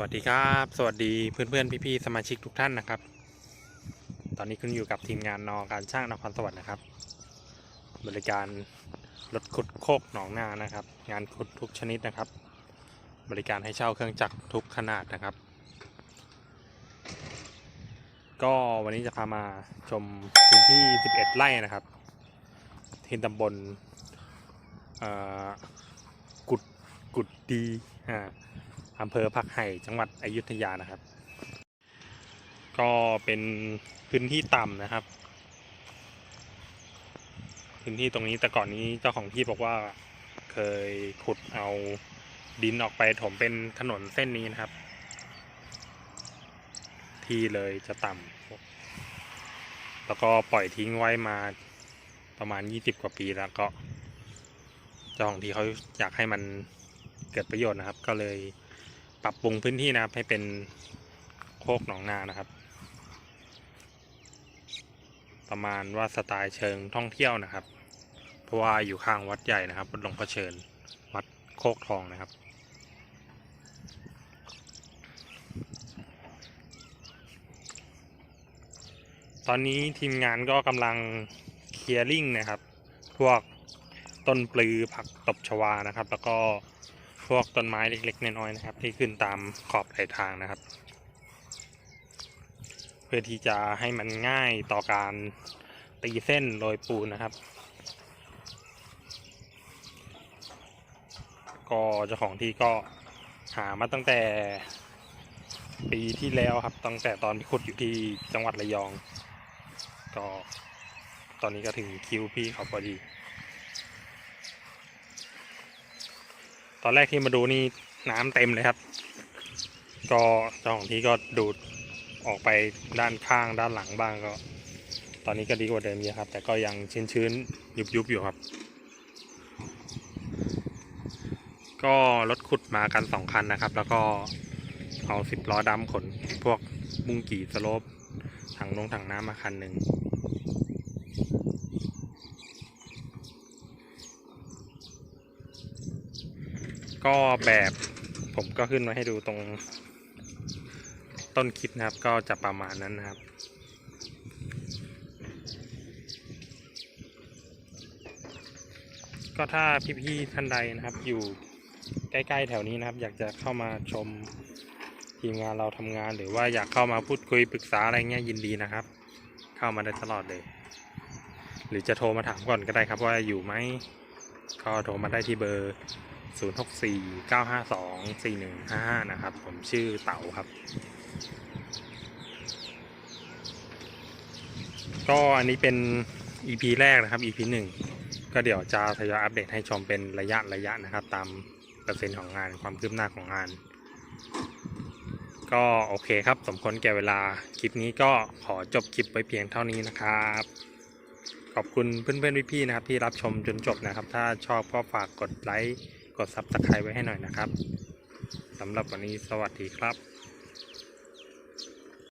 วัสดีครับ สวัสดีเพื่อนเพื่อนพี่พี่ๆสมาชิกทุกท่านนะครับ ตอนนี้คุณอยู่กับทีมงานนอการช่างนครสวรรค์นะครับ บริการรถขุดโคกหนองนานะครับ งานขุดทุกชนิดนะครับ บริการให้เช่าเครื่องจักรทุกขนาดนะครับ ก็วันนี้จะพามาชมพื้นที่ 11 ไร่นะครับ ที่ตำบลกุดกุดดีอ่า อำเภอผักไห่จังหวัดอยุธยานะครับ ก็เป็นพื้นที่ต่ำนะครับ พื้นที่ตรงนี้แต่ก่อนนี้เจ้าของที่บอกว่าเคยขุดเอาดินออกไปถมเป็นถนนเส้นนี้นะครับ ที่เลยจะต่ำแล้วก็ปล่อยทิ้งไว้มาประมาณ 20 กว่าปีแล้วก็เจ้าของที่เขาอยากให้มันเกิดประโยชน์นะครับ ก็เลย ปรับปรุงพื้นที่นะครับให้เป็นโคกหนองนานะครับ ประมาณว่าสไตล์เชิงท่องเที่ยวนะครับ เพราะว่าอยู่ข้างวัดใหญ่นะครับวัดหลวงพ่อเชิญวัดโคกทองนะครับตอนนี้ทีมงานก็กำลังเคลียร์ลิงนะครับ พวกต้นปลือผักตบชวานะครับ แล้วก็ พวกต้นไม้เล็กๆน้อยๆนะครับ ที่ขึ้นตามขอบไหลทางนะครับ เพื่อที่จะให้มันง่ายต่อการตีเส้นโรยปูนนะครับ ก็เจ้าของที่ก็หามาตั้งแต่ปีที่แล้วครับ ตั้งแต่ตอนพิคุดอยู่ที่จังหวัดระยอง ก็ตอนนี้ก็ถึงคิวพี่เขาพอดี ตอนแรกที่มาดูนี่น้ำเต็มเลยครับ ก็เจ้าของที่ก็ดูดออกไปด้านข้างด้านหลังบ้างก็ ตอนนี้ก็ดีกว่าเดิมเยอะครับ แต่ก็ยังชื้นๆยุบๆอยู่ครับ ก็รถขุดมากันสองคันนะครับ แล้วก็เอาสิบล้อดำขนพวกบุ้งกี่สโลปถังลงถังน้ำมาคันหนึ่ง ก็แบบผมก็ขึ้นมาให้ดูตรง ต้นคลิปนะครับ ก็จะประมาณนั้นนะครับก็ถ้าพี่ๆท่านใดนะครับ อยู่ใกล้ ๆ แถวนี้นะครับ อยากจะเข้ามาชมทีมงานเราทำงาน หรือว่าอยากเข้ามาพูดคุยปรึกษาอะไรเงี้ยยินดีนะครับ เข้ามาได้ตลอดเลย หรือจะโทรมาถามก่อนก็ได้ครับว่าอยู่ไหมก็โทรมาได้ที่เบอร์ 064 952 4155 นะครับ ผมชื่อเต๋าครับ ก็อันนี้เป็น EP แรกนะครับ EP 1ก็เดี๋ยวจะทยอยอัปเดตให้ชมเป็นระยะระยะนะครับ ตามเปอร์เซ็นต์ของงานความคืบหน้าของงาน ก็โอเคครับ สมควรแก่เวลาคลิปนี้ก็ขอจบคลิปไว้เพียงเท่านี้นะครับขอบคุณเพื่อนๆพี่ๆนะครับที่รับชมจนจบนะครับ ถ้าชอบก็ฝากกดไลค์ กด Subscribe ไว้ให้หน่อยนะครับสำหรับวันนี้สวัสดีครับ